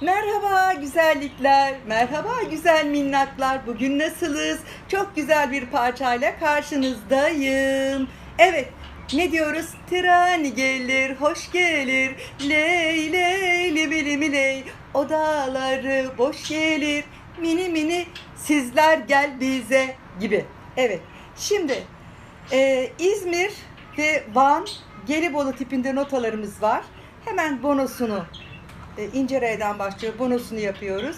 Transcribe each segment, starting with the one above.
Merhaba güzellikler, merhaba güzel minnaklar. Bugün nasılız? Çok güzel bir parçayla karşınızdayım. Evet, ne diyoruz? Tren gelir, hoş gelir. Ley ley libili miley. Odaları boş gelir. Mini mini sizler gel bize gibi. Evet, şimdi ee, İzmir ve Van Gelibolu tipinde notalarımız var. Hemen bonosunu e, ince R'den başlıyor. Bonosunu yapıyoruz.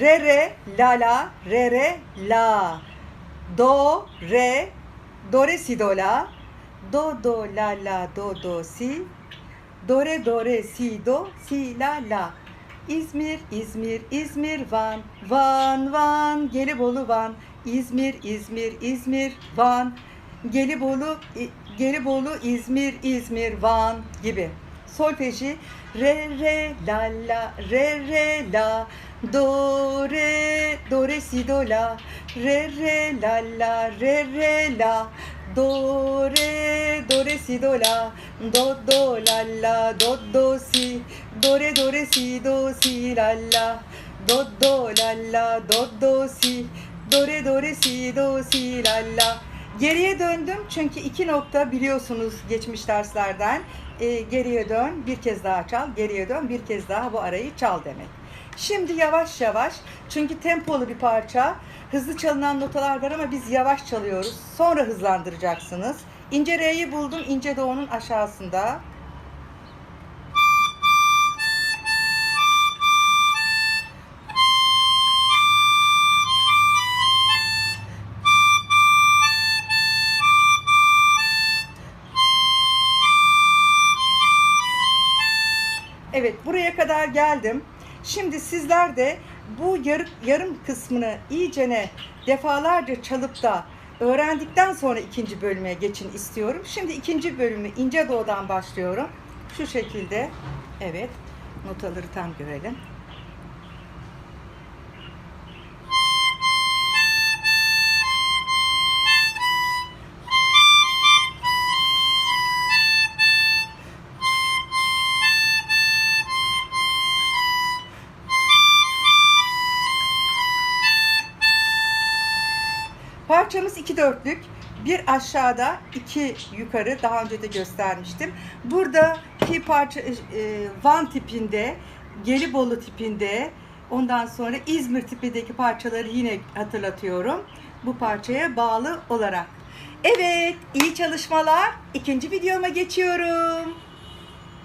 Re re la la. Re re la. Do re. Do re si do la. Do do la la. Do do si. Do re do re si do si la la. İzmir, İzmir, İzmir, Van, Van, Van, Gelibolu, Van, İzmir, İzmir, İzmir, Van, Gelibolu, Gelibolu, İzmir, İzmir, Van gibi. Solfeji re re la la. Re re la do re do re si do la. Re re la la. Re re la. Do re do re si do la. Do do la la. Do do si. Do re do re si do si la la. Do do la la. Do do si. Do re do re si do si la la Geriye döndüm çünkü iki nokta biliyorsunuz geçmiş derslerden. Ee, geriye dön, bir kez daha çal, geriye dön, bir kez daha bu arayı çal demek. Şimdi yavaş yavaş çünkü tempolu bir parça. Hızlı çalınan notalar var ama biz yavaş çalıyoruz. Sonra hızlandıracaksınız. İnce R'yi buldum. ince Do'nun aşağısında. Evet buraya kadar geldim. Şimdi sizler de bu yarım, yarım kısmını iyicene defalarca çalıp da öğrendikten sonra ikinci bölüme geçin istiyorum. Şimdi ikinci bölümü ince doğudan başlıyorum. Şu şekilde. Evet. Notaları tam görelim. Parçamız iki dörtlük. Bir aşağıda, iki yukarı. Daha önce de göstermiştim. Buradaki parça e, Van tipinde, Gelibolu tipinde, ondan sonra İzmir tipindeki parçaları yine hatırlatıyorum. Bu parçaya bağlı olarak. Evet, iyi çalışmalar. İkinci videoma geçiyorum.